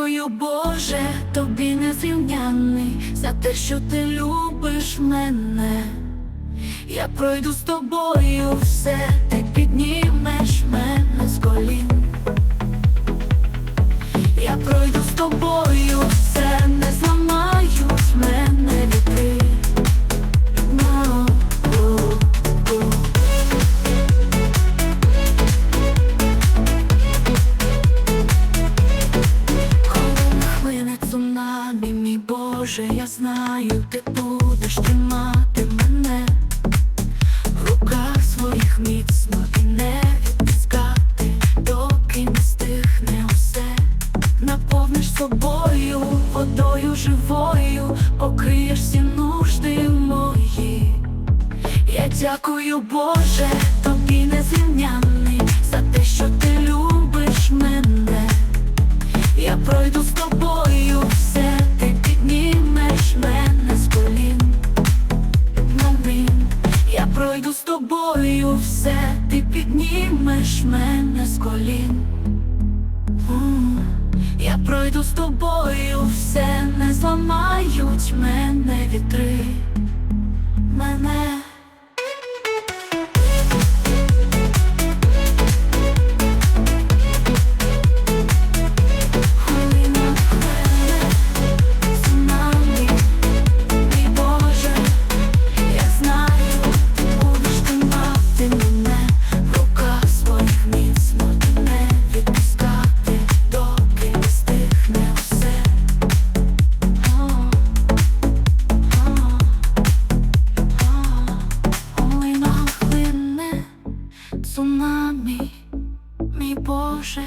дякую, Боже, тобі незрівнянний за те, що ти любиш мене. Я пройду з тобою все, ти піднімеш мене з колін. Я пройду з тобою пройду з тобою все, ти піднімеш мене з колін. Я пройду з тобою все, не зламають мене вітри. Мене. Цунамі, мій Боже.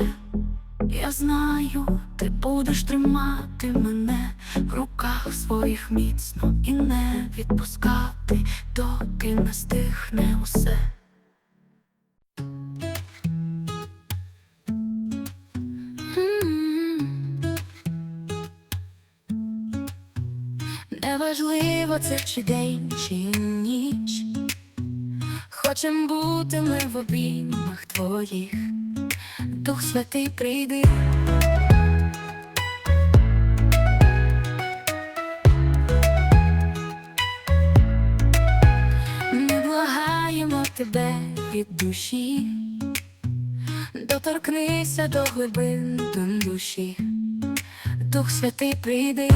Я знаю, ти будеш тримати мене в руках своїх міцно і не відпускати, доки не стихне усе. Неважливо це чи день, чи ніч. Хочем бути ми в обіймах твоїх. Дух Святий прийди. Ми благаємо тебе від душі, доторкнися до глибин до душі, Дух Святий прийди.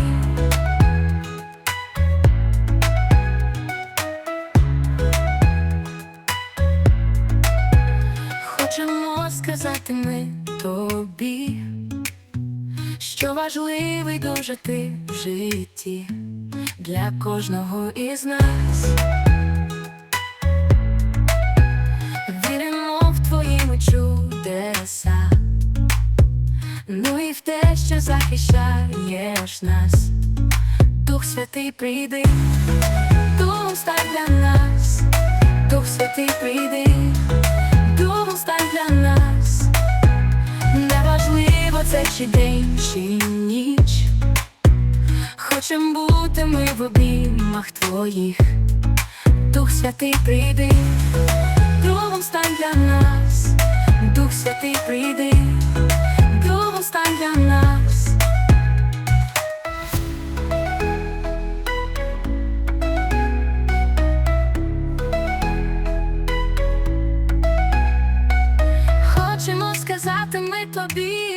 Що важливий дуже ти в житті для кожного із нас. Віримо в твоїми чудеса, ну і в те, що захищаєш нас. Дух Святий прийди, Дух стань для нас, Дух Святий прийди. Духом стань для нас, чи день, чи ніч. Хочем бути ми в обіймах твоїх, Дух Святий прийди, Духом стань для нас, Дух Святий прийди, Духом стань для нас. Хочемо сказати ми тобі,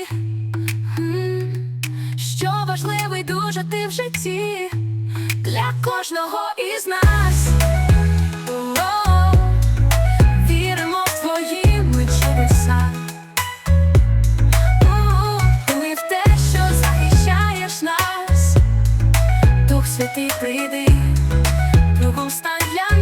важливий дуже ти в житті для кожного із нас. О, Віримо в твої ми чудеса. В те, що захищаєш нас. Дух Святий прийди, Другом стань для нас.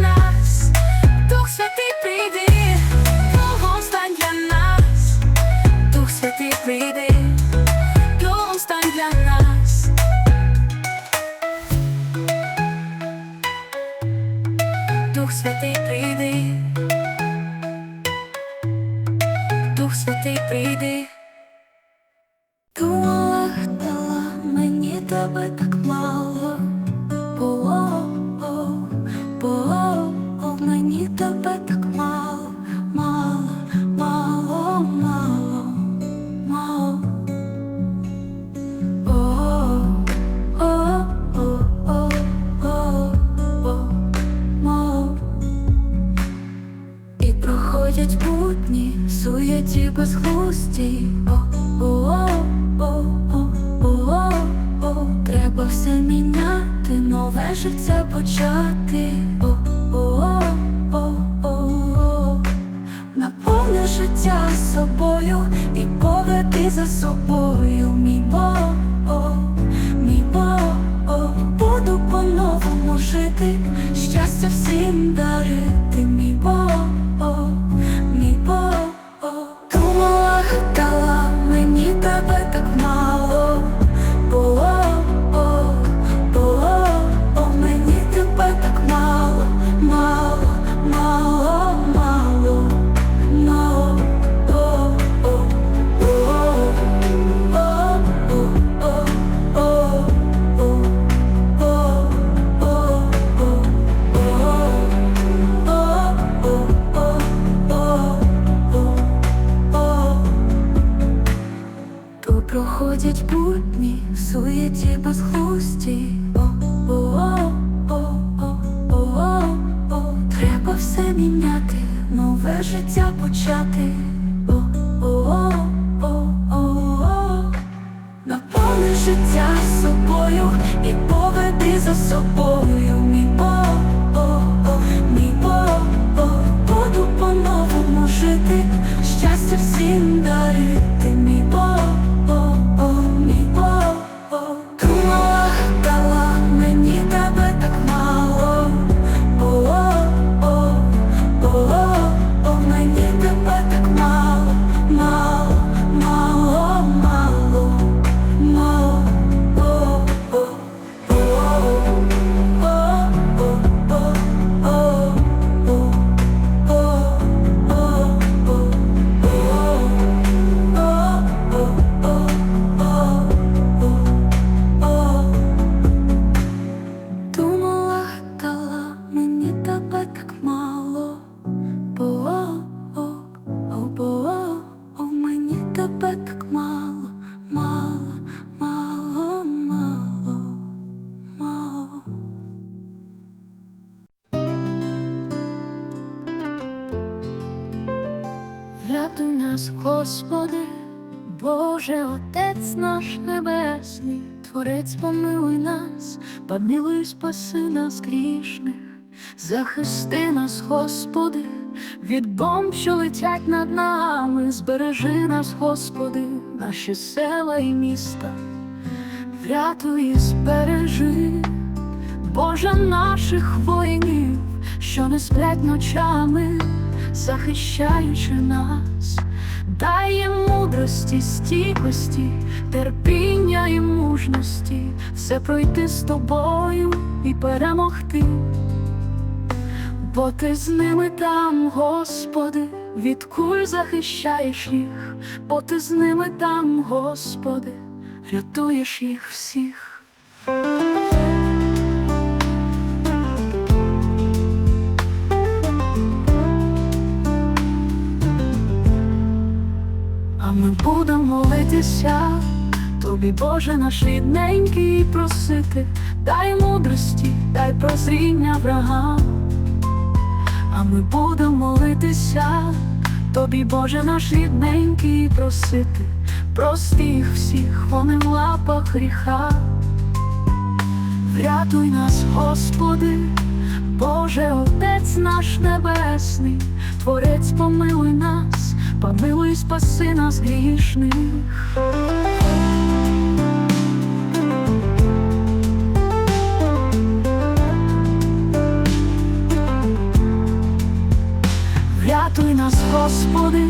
Жити, щастя всім дарити, так мало, мало, мало, мало, мало. Рятуй нас, Господи, Боже, Отець наш Небесний, Творець помилуй нас, помилуй, спаси нас грішних, захисти нас, Господи, від бомб, що летять над нами, збережи нас, Господи, наші села і міста, врятуй і збережи, Боже наших воїнів, що не сплять ночами, захищаючи нас, дай їм мудрості, стійкості, терпіння і мужності, все пройти з тобою і перемогти. Бо ти з ними там, Господи, від куль захищаєш їх, бо ти з ними там, Господи, рятуєш їх всіх. А ми будемо молитися, тобі, Боже, наш рідненький, просити, дай мудрості, дай прозріння врагам. А ми будемо молитися, тобі, Боже, наш рідненький, просити, прости їх всіх, вони в лапах гріха. Врятуй нас, Господи, Боже, Отець наш Небесний, Творець помилуй нас, помилуй, спаси нас грішних. Врятуй нас, Господи,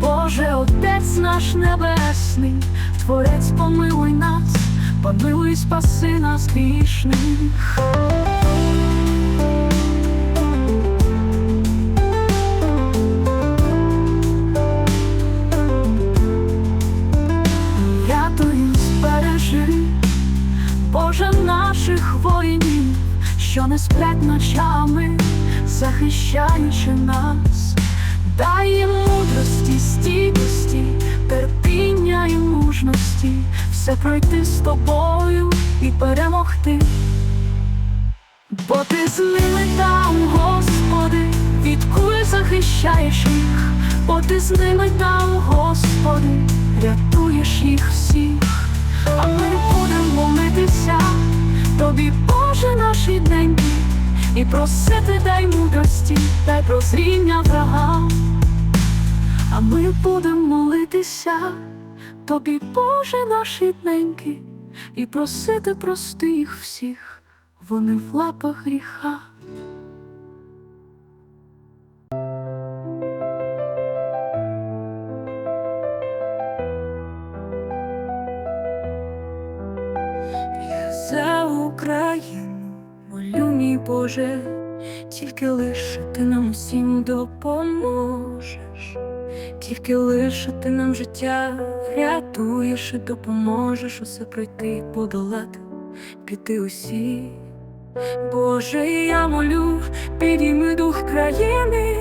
Боже, Отець наш Небесний, Творець помилуй нас, помилуй, спаси нас грішних. Рятуй, збережи, тих воїнів, що не сплять ночами, захищаючи нас, дай їм мудрості, стійкості, терпіння і мужності, все пройти з тобою і перемогти. Бо ти з ними там, Господи, від куль захищаєш їх, бо ти з ними там, Господи, рятуєш їх всіх, а ми будемо молитися, тобі, Боже, наш рідненький, і просити дай мудрості, дай прозріння врагам, а ми будемо молитися, тобі, Боже, наш рідненький, і просити прости їх всіх вони в лапах гріха. Боже, тільки лише ти нам усім допоможеш, тільки лише ти нам життя рятуєш і допоможеш усе пройти, подолати, піти усі. Боже, я молю, підійми дух країни,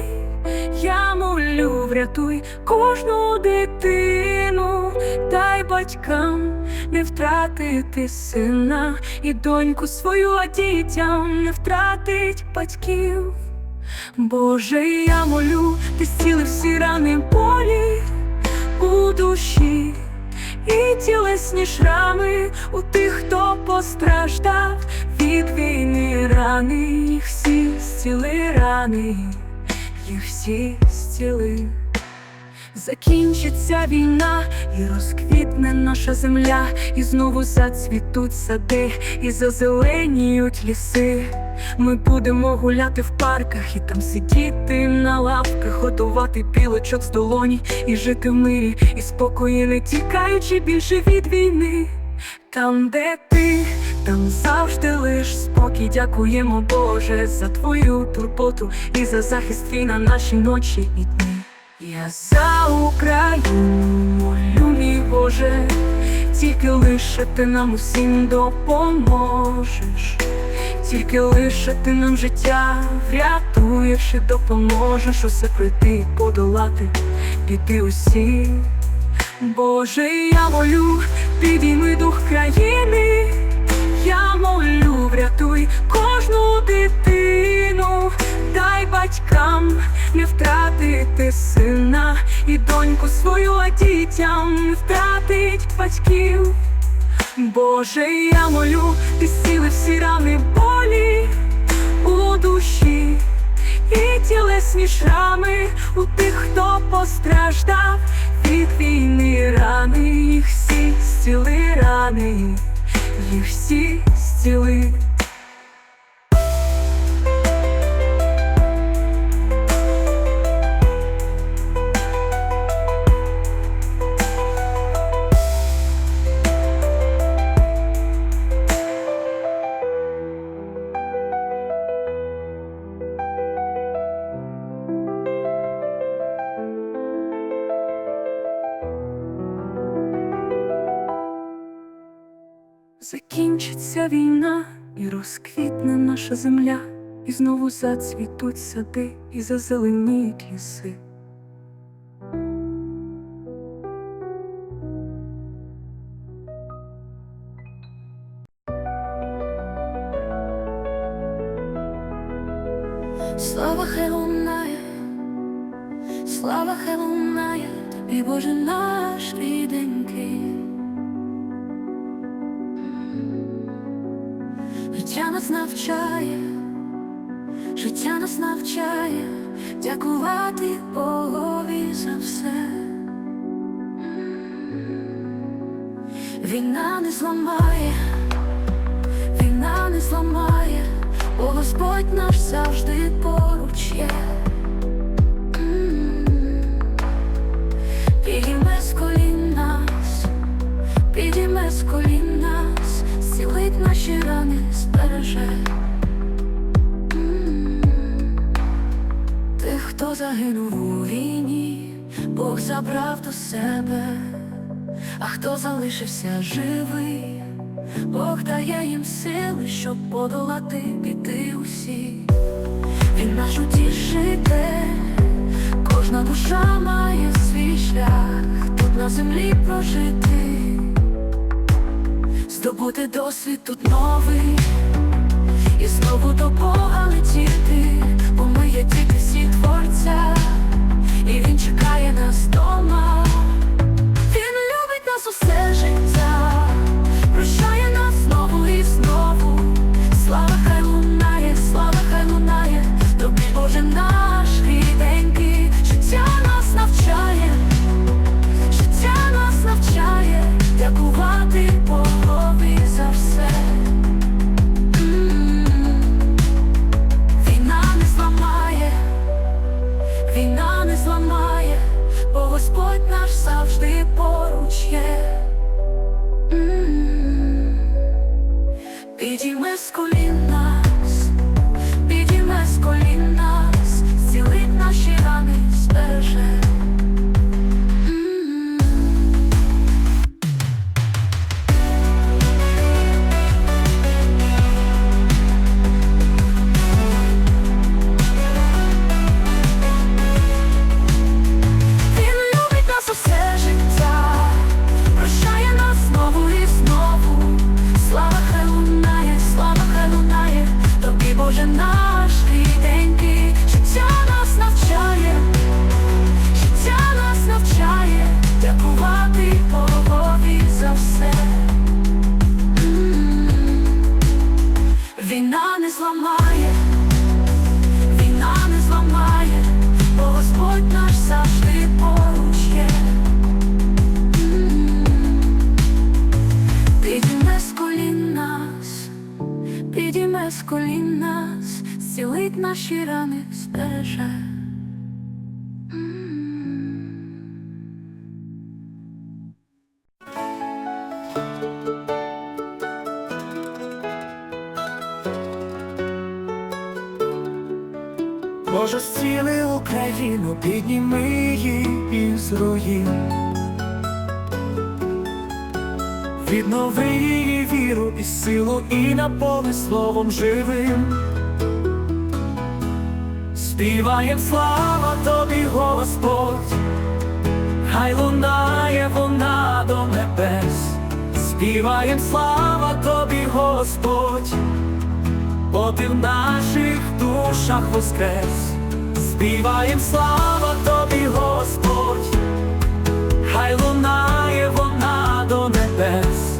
я молю, врятуй кожну дитину, дай батькам не втратити сина і доньку свою, а дітям не втратить батьків. Боже, я молю, ти зціли всі рани болі у душі. І тілесні шрами у тих, хто постраждав від війни рани, їх всі зціли рани, їх всі зціли. Закінчиться війна, і розквітне наша земля, і знову зацвітуть сади, і зазеленіють ліси. Ми будемо гуляти в парках і там сидіти на лавках, готувати білочок з долоні і жити в мирі, і спокої, не тікаючи більше від війни. Там, де ти, там завжди лиш спокій. Дякуємо, Боже, за твою турботу і за захист твій на наші ночі і дні. Я за Україну молю, мій Боже, тільки лише ти нам усім допоможеш, тільки лише ти нам життя врятуєш і допоможеш усе пройти, подолати, піти усі. Боже, я молю, підійми дух країни, молю, врятуй кожну дитину, дай батькам не втратити сина і доньку свою, а дітям не втратить батьків. Боже, я молю, ти зціли всі рани болі у душі і тілесні шрами у тих, хто постраждав від війни рани, їх всі зціли рани, їх всі зціли. Закінчиться війна і розквітне наша земля, і знову зацвітуть сади, і зазеленіють ліси. Слава хай слава хай лунає, тобі Боже наш ріденький. Нас навчає, життя нас навчає, дякувати Богові за все. Війна не зламає, війна не зламає, бо Господь наш завжди поруч є. Хто загинув у війні, Бог забрав до себе, а хто залишився живий, Бог дає їм сили, щоб подолати біди усі. Він наш утішитель, кожна душа має свій шлях, тут на землі прожити, здобути досвід тут новий, і знову до Бога летіти, є діти всі творця, і він чекає нас дома. Він любить нас усе життя, Боже, зціли Україну, підніми її із руїн. Віднови її віру і силу, і наповни словом живим. Співаєм слава тобі, Господь, хай лунає вона до небес. Співаєм слава тобі, Господь, бо ти в наших душах воскрес, співаєм слава тобі, Господь, хай лунає вона до небес,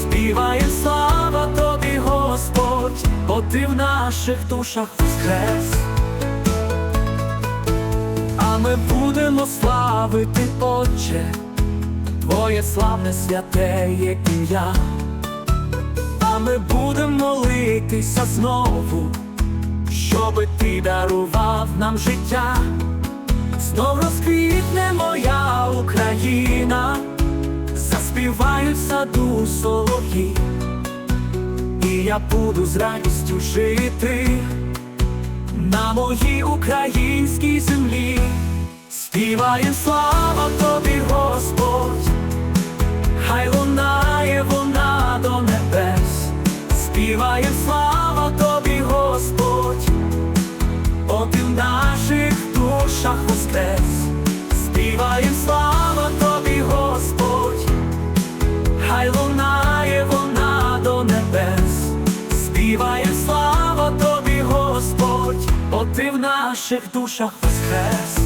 співаєм слава тобі, Господь, бо ти в наших душах воскрес. А ми будемо славити, Отче, Твоє славне святе є ім'я. А ми будемо молитися знову, щоби ти дарував нам життя, знов розквітне моя Україна, заспівають саду солов'ї, і я буду з радістю жити на моїй українській землі. Співаєм слава тобі, Господь, хай лунає вона до небес, співаєм слава тобі, наших душах воскрес.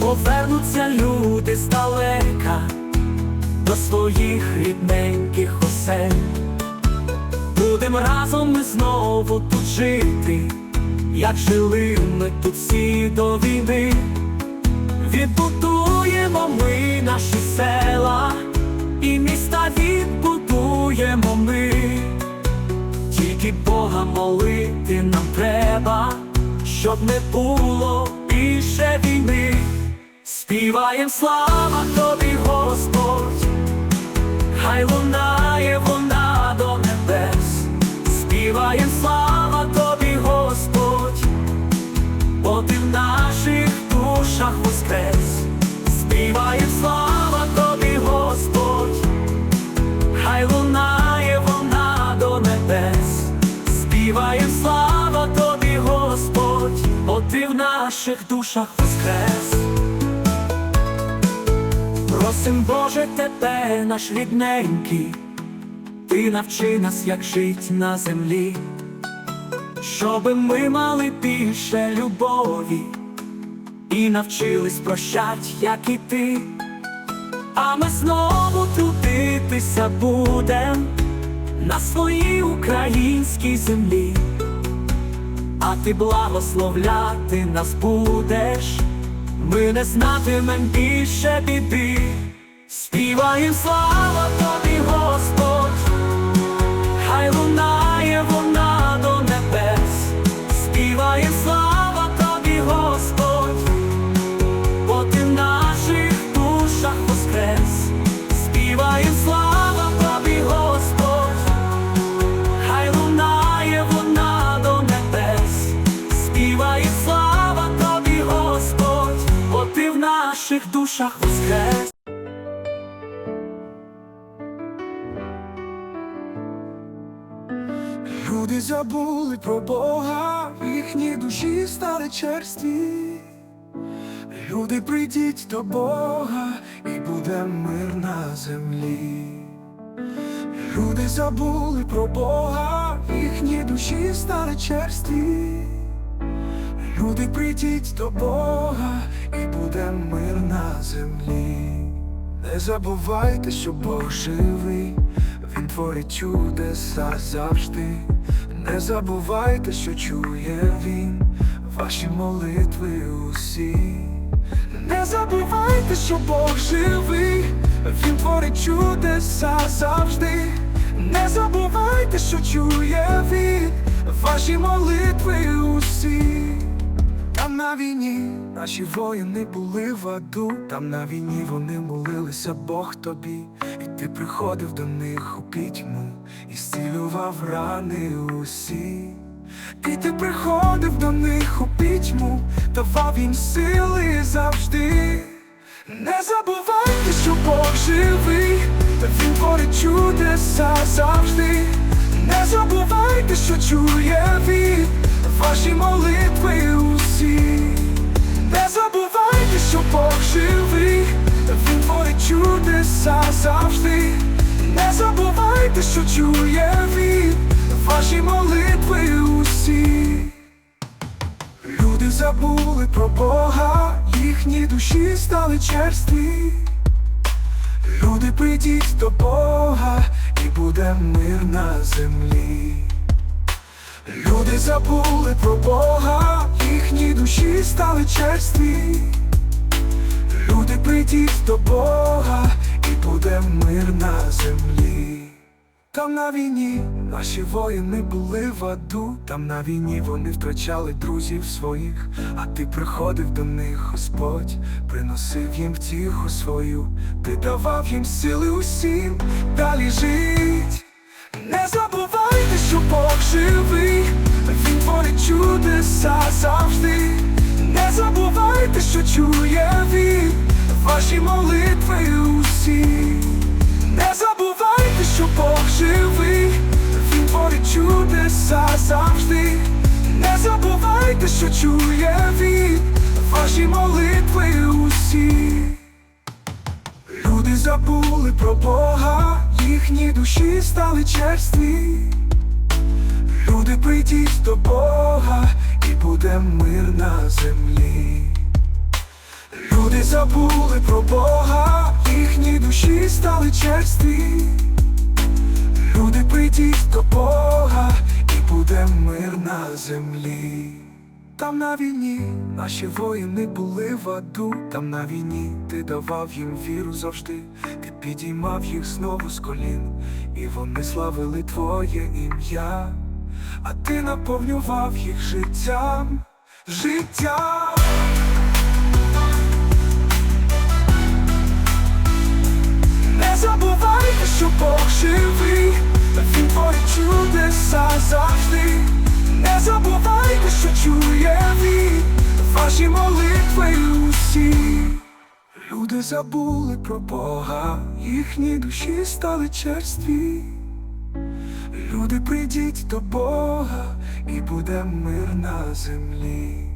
Повернуться люди здалека до своїх рідненьких осель. Будем разом ми знову тут жити, як жили ми тут всі до війни. Відбудуємо ми наші села, і міста відбудуємо ми. Тільки Бога молити нам треба, щоб не було більше війни. Співаєм слава тобі, Господь, хай лунає вона до небес, співаєм слава тобі, Господь, бо ти в наших душах воскрес, співаєм слава наших душах воскрес. Просим, Боже, тебе, наш рідненький, ти навчи нас, як жить на землі, щоби ми мали більше любові і навчились прощать, як і ти. А ми знову трудитися будем на своїй українській землі, а ти благословляти нас будеш, ми не знатимем більше біди. Співаєм слава тобі, Господь, наших душах воскрес. Люди забули про Бога, їхні душі стали черстві. Люди, прийдіть до Бога, і буде мир на землі. Люди забули про Бога, їхні душі стали черстві. Люди, прийдіть до Бога, і буде мир на землі. Не забувайте, що Бог живий, Він творить чудеса завжди. Не забувайте, що чує Він, ваші молитви усі. Не забувайте, що Бог живий, Він творить чудеса завжди. Не забувайте, що чує Він, ваші молитви усі. На війні наші воїни були в аду, там на війні вони молилися Бог тобі, і ти приходив до них у пітьму і зцілював рани усі. І ти приходив до них у пітьму, давав їм сили завжди. Не забувайте, що Бог живий, та Він творить чудеса завжди. Не забувайте, що чує він, ваші молитви усі. Не забувайте, що Бог живий, Він творить чудеса завжди. Не забувайте, що чує він, ваші молитви усі. Люди забули про Бога, їхні душі стали черстві. Люди, прийдіть до Бога, і буде мир на землі. Люди забули про Бога, їхні душі стали черстві. Люди, прийдіть до Бога, і буде мир на землі. Там на війні наші воїни були в аду, там на війні вони втрачали друзів своїх, а ти приходив до них, Господь, приносив їм втіху свою, ти давав їм сили усім далі жить. Не забувайте, що Бог чудеса завжди. Не забувайте, що чує він, ваші молитви усі. Не забувайте, що Бог живий, Він творить чудеса завжди. Не забувайте, що чує він, ваші молитви усі. Люди забули про Бога, їхні душі стали черстві. Люди, прийдіть до Бога, буде мир на землі. Люди забули про Бога, їхні душі стали черстві. Люди, прийдіть до Бога, і буде мир на землі. Там на війні наші воїни були в аду, там на війні ти давав їм віру завжди, ти підіймав їх знову з колін, і вони славили твоє ім'я, а ти наповнював їх життям, життям. Не забувайте, що Бог живий, Він творить чудеса завжди. Не забувайте, що чує він, ваші молитви усі. Люди забули про Бога, їхні душі стали черстві. Люди, прийдіть до Бога, і буде мир на землі.